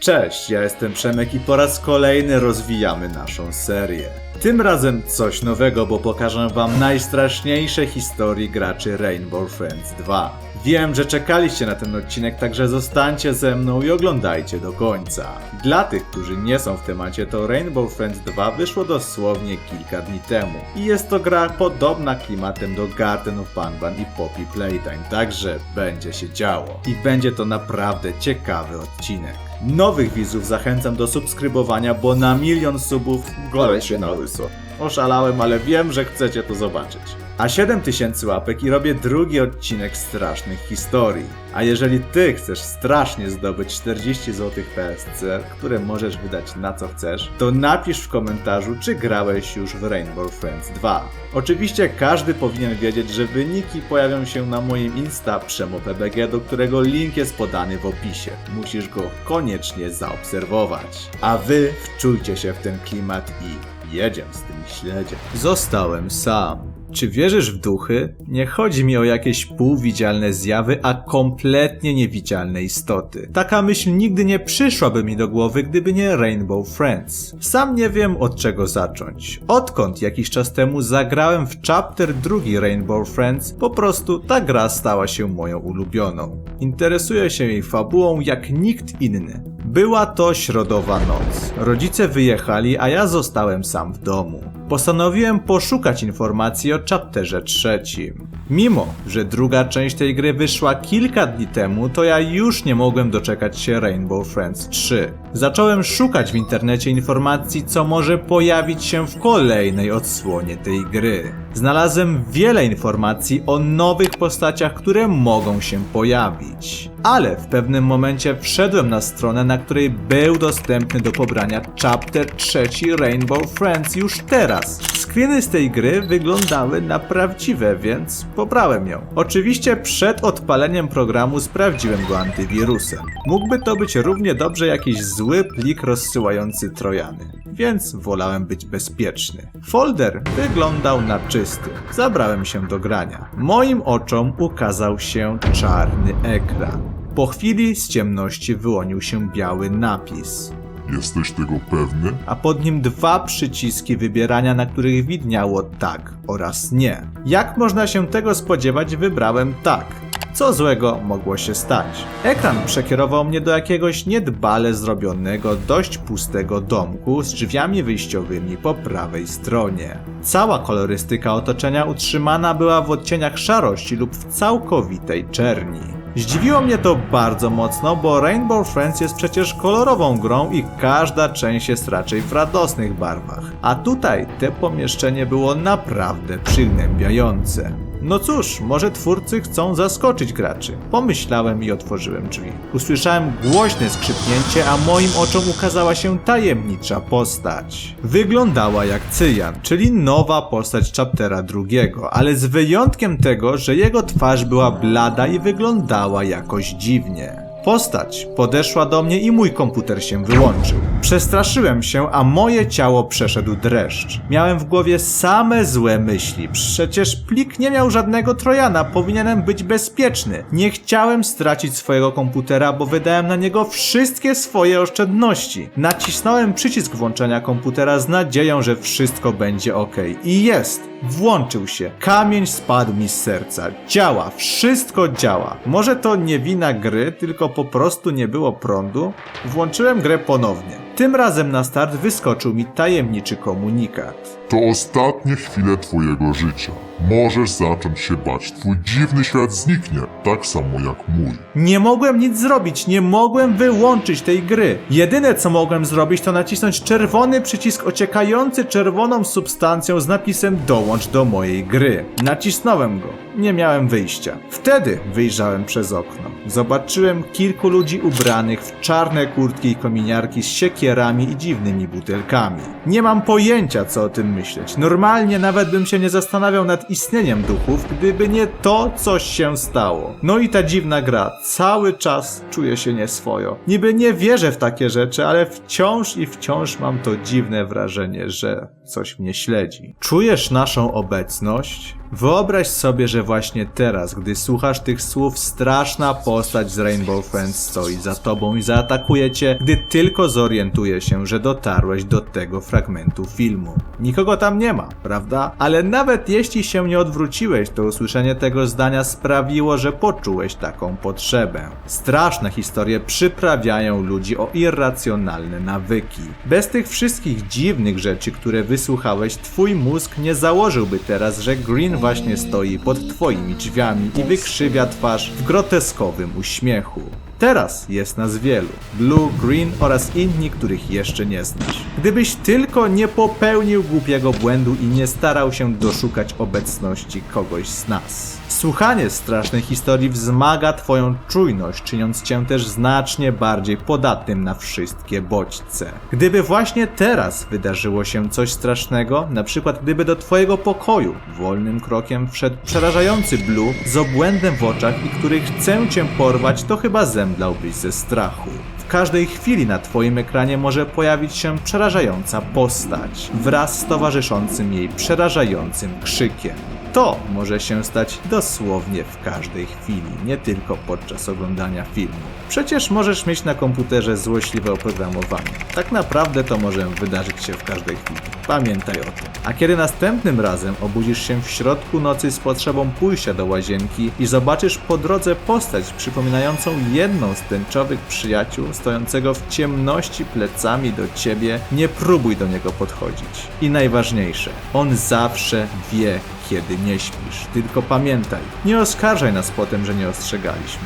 Cześć, ja jestem Przemek i po raz kolejny rozwijamy naszą serię. Tym razem coś nowego, bo pokażę wam najstraszniejsze historie graczy Rainbow Friends 2. Wiem, że czekaliście na ten odcinek, także zostańcie ze mną i oglądajcie do końca. Dla tych, którzy nie są w temacie, to Rainbow Friends 2 wyszło dosłownie kilka dni temu. I jest to gra podobna klimatem do Garden of Banban i Poppy Playtime, także będzie się działo. I będzie to naprawdę ciekawy odcinek. Nowych widzów zachęcam do subskrybowania, bo na milion subów golę się na łyso. Oszalałem, ale wiem, że chcecie to zobaczyć. A 7000 łapek i robię drugi odcinek strasznych historii. A jeżeli ty chcesz strasznie zdobyć 40 zł PSC, które możesz wydać na co chcesz, to napisz w komentarzu, czy grałeś już w Rainbow Friends 2. Oczywiście każdy powinien wiedzieć, że wyniki pojawią się na moim Insta PrzemoPBG, do którego link jest podany w opisie. Musisz go koniecznie zaobserwować. A wy wczujcie się w ten klimat i Jedziemy z tym śledziem. Zostałem sam. Czy wierzysz w duchy? Nie chodzi mi o jakieś półwidzialne zjawy, a kompletnie niewidzialne istoty. Taka myśl nigdy nie przyszłaby mi do głowy, gdyby nie Rainbow Friends. Sam nie wiem od czego zacząć. Odkąd jakiś czas temu zagrałem w chapter drugi Rainbow Friends, po prostu ta gra stała się moją ulubioną. Interesuję się jej fabułą jak nikt inny. Była to środowa noc. Rodzice wyjechali, a ja zostałem sam w domu. Postanowiłem poszukać informacji o chapterze trzecim. Mimo, że druga część tej gry wyszła kilka dni temu, to ja już nie mogłem doczekać się Rainbow Friends 3. Zacząłem szukać w internecie informacji, co może pojawić się w kolejnej odsłonie tej gry. Znalazłem wiele informacji o nowych postaciach, które mogą się pojawić. Ale w pewnym momencie wszedłem na stronę, na której był dostępny do pobrania chapter trzeci Rainbow Friends już teraz. Screeny z tej gry wyglądały na prawdziwe, więc pobrałem ją. Oczywiście przed odpaleniem programu sprawdziłem go antywirusem. Mógłby to być równie dobrze jakiś zły plik rozsyłający trojany, więc wolałem być bezpieczny. Folder wyglądał na czysty. Zabrałem się do grania. Moim oczom ukazał się czarny ekran. Po chwili z ciemności wyłonił się biały napis Jesteś tego pewny? a pod nim dwa przyciski wybierania, na których widniało tak oraz nie. Jak można się tego spodziewać, wybrałem tak. Co złego mogło się stać? Ekran przekierował mnie do jakiegoś niedbale zrobionego, dość pustego domku z drzwiami wyjściowymi po prawej stronie. Cała kolorystyka otoczenia utrzymana była w odcieniach szarości lub w całkowitej czerni. Zdziwiło mnie to bardzo mocno, bo Rainbow Friends jest przecież kolorową grą i każda część jest raczej w radosnych barwach. A tutaj te pomieszczenie było naprawdę przygnębiające. No cóż, może twórcy chcą zaskoczyć graczy. Pomyślałem i otworzyłem drzwi. Usłyszałem głośne skrzypnięcie, a moim oczom ukazała się tajemnicza postać. Wyglądała jak Cyjan, czyli nowa postać chaptera drugiego, ale z wyjątkiem tego, że jego twarz była blada i wyglądała jakoś dziwnie. Postać podeszła do mnie i mój komputer się wyłączył. Przestraszyłem się, a moje ciało przeszedł dreszcz. Miałem w głowie same złe myśli. Przecież plik nie miał żadnego trojana, powinienem być bezpieczny. Nie chciałem stracić swojego komputera, bo wydałem na niego wszystkie swoje oszczędności. Nacisnąłem przycisk włączenia komputera z nadzieją, że wszystko będzie ok. I jest! Włączył się. Kamień spadł mi z serca. Działa, wszystko działa. Może to nie wina gry, tylko po prostu nie było prądu? Włączyłem grę ponownie. Tym razem na start wyskoczył mi tajemniczy komunikat. To ostatnie chwile twojego życia. Możesz zacząć się bać. Twój dziwny świat zniknie, tak samo jak mój. Nie mogłem nic zrobić, nie mogłem wyłączyć tej gry. Jedyne co mogłem zrobić to nacisnąć czerwony przycisk ociekający czerwoną substancją z napisem dołącz do mojej gry. Nacisnąłem go. Nie miałem wyjścia. Wtedy wyjrzałem przez okno. Zobaczyłem kilku ludzi ubranych w czarne kurtki i kominiarki z siekierami i dziwnymi butelkami. Nie mam pojęcia co o tym myśleć. Normalnie nawet bym się nie zastanawiał nad istnieniem duchów, gdyby nie to, coś się stało. No i ta dziwna gra. Cały czas czuję się nieswojo. Niby nie wierzę w takie rzeczy, ale wciąż i wciąż mam to dziwne wrażenie, że coś mnie śledzi. Czujesz naszą obecność? Wyobraź sobie, że właśnie teraz, gdy słuchasz tych słów, straszna postać z Rainbow Friends stoi za tobą i zaatakuje cię, gdy tylko zorientuje się, że dotarłeś do tego fragmentu filmu. Nikogo tam nie ma, prawda? Ale nawet jeśli się nie odwróciłeś, to usłyszenie tego zdania sprawiło, że poczułeś taką potrzebę. Straszne historie przyprawiają ludzi o irracjonalne nawyki. Bez tych wszystkich dziwnych rzeczy, które wysłuchałeś, twój mózg nie założyłby teraz, że Green właśnie stoi pod twoimi drzwiami i wykrzywia twarz w groteskowym uśmiechu. Teraz jest nas wielu. Blue, Green oraz inni, których jeszcze nie znasz. Gdybyś tylko nie popełnił głupiego błędu i nie starał się doszukać obecności kogoś z nas. Słuchanie strasznej historii wzmaga twoją czujność, czyniąc cię też znacznie bardziej podatnym na wszystkie bodźce. Gdyby właśnie teraz wydarzyło się coś strasznego, na przykład gdyby do twojego pokoju wolnym krokiem wszedł przerażający Blue z obłędem w oczach i który chce cię porwać, to chyba zemdlałbyś ze strachu. W każdej chwili na Twoim ekranie może pojawić się przerażająca postać wraz z towarzyszącym jej przerażającym krzykiem. To może się stać dosłownie w każdej chwili, nie tylko podczas oglądania filmu. Przecież możesz mieć na komputerze złośliwe oprogramowanie. Tak naprawdę to może wydarzyć się w każdej chwili. Pamiętaj o tym. A kiedy następnym razem obudzisz się w środku nocy z potrzebą pójścia do łazienki i zobaczysz po drodze postać przypominającą jedną z tęczowych przyjaciół stojącego w ciemności plecami do ciebie, nie próbuj do niego podchodzić. I najważniejsze, on zawsze wie, kiedy nie śpisz. Tylko pamiętaj, nie oskarżaj nas potem, że nie ostrzegaliśmy.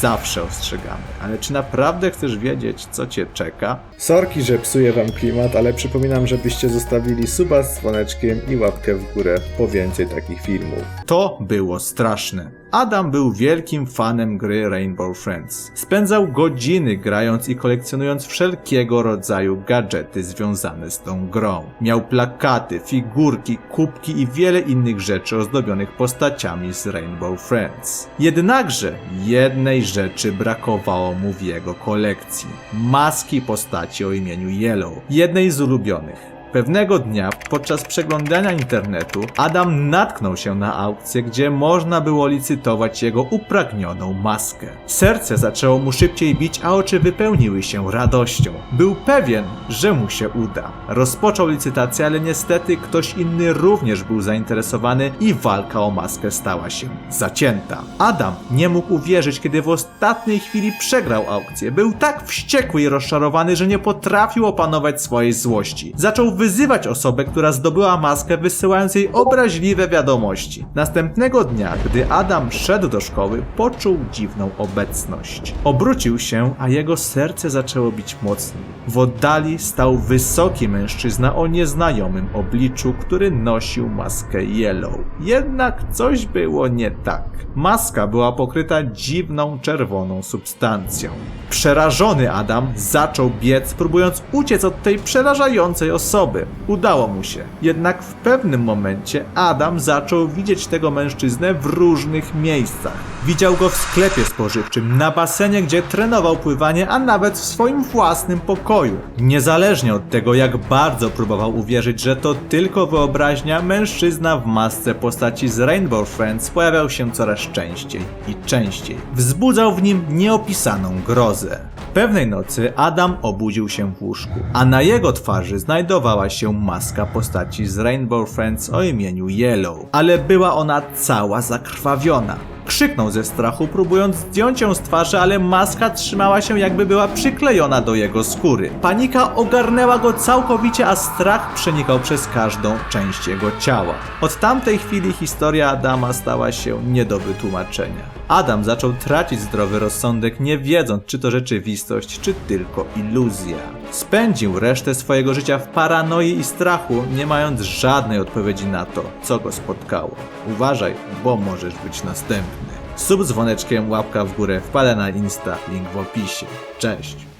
Zawsze ostrzegamy. Ale czy naprawdę chcesz wiedzieć, co cię czeka? Sorki, że psuję wam klimat, ale przypominam, żebyście zostawili suba z dzwoneczkiem i łapkę w górę po więcej takich filmów. To było straszne. Adam był wielkim fanem gry Rainbow Friends. Spędzał godziny grając i kolekcjonując wszelkiego rodzaju gadżety związane z tą grą. Miał plakaty, figurki, kubki i wiele innych rzeczy ozdobionych postaciami z Rainbow Friends. Jednakże jednej rzeczy brakowało mu w jego kolekcji. Maski postaci o imieniu Yellow, jednej z ulubionych. Pewnego dnia, podczas przeglądania internetu, Adam natknął się na aukcję, gdzie można było licytować jego upragnioną maskę. Serce zaczęło mu szybciej bić, a oczy wypełniły się radością. Był pewien, że mu się uda. Rozpoczął licytację, ale niestety ktoś inny również był zainteresowany i walka o maskę stała się zacięta. Adam nie mógł uwierzyć, kiedy w ostatniej chwili przegrał aukcję. Był tak wściekły i rozczarowany, że nie potrafił opanować swojej złości. Zaczął wyzywać osobę, która zdobyła maskę, wysyłając jej obraźliwe wiadomości. Następnego dnia, gdy Adam szedł do szkoły, poczuł dziwną obecność. Obrócił się, a jego serce zaczęło bić mocniej. W oddali stał wysoki mężczyzna o nieznajomym obliczu, który nosił maskę Yellow. Jednak coś było nie tak. Maska była pokryta dziwną czerwoną substancją. Przerażony Adam zaczął biec, próbując uciec od tej przerażającej osoby. Udało mu się. Jednak w pewnym momencie Adam zaczął widzieć tego mężczyznę w różnych miejscach. Widział go w sklepie spożywczym, na basenie, gdzie trenował pływanie, a nawet w swoim własnym pokoju. Niezależnie od tego, jak bardzo próbował uwierzyć, że to tylko wyobraźnia, mężczyzna w masce postaci z Rainbow Friends pojawiał się coraz częściej i częściej. Wzbudzał w nim nieopisaną grozę. Pewnej nocy Adam obudził się w łóżku, a na jego twarzy znajdowała się maska postaci z Rainbow Friends o imieniu Yellow, ale była ona cała zakrwawiona. Krzyknął ze strachu, próbując zdjąć ją z twarzy, ale maska trzymała się jakby była przyklejona do jego skóry. Panika ogarnęła go całkowicie, a strach przenikał przez każdą część jego ciała. Od tamtej chwili historia Adama stała się nie do wytłumaczenia. Adam zaczął tracić zdrowy rozsądek, nie wiedząc, czy to rzeczywistość, czy tylko iluzja. Spędził resztę swojego życia w paranoi i strachu, nie mając żadnej odpowiedzi na to, co go spotkało. Uważaj, bo możesz być następny. Sub dzwoneczkiem, łapka w górę, wpada na Insta, link w opisie. Cześć!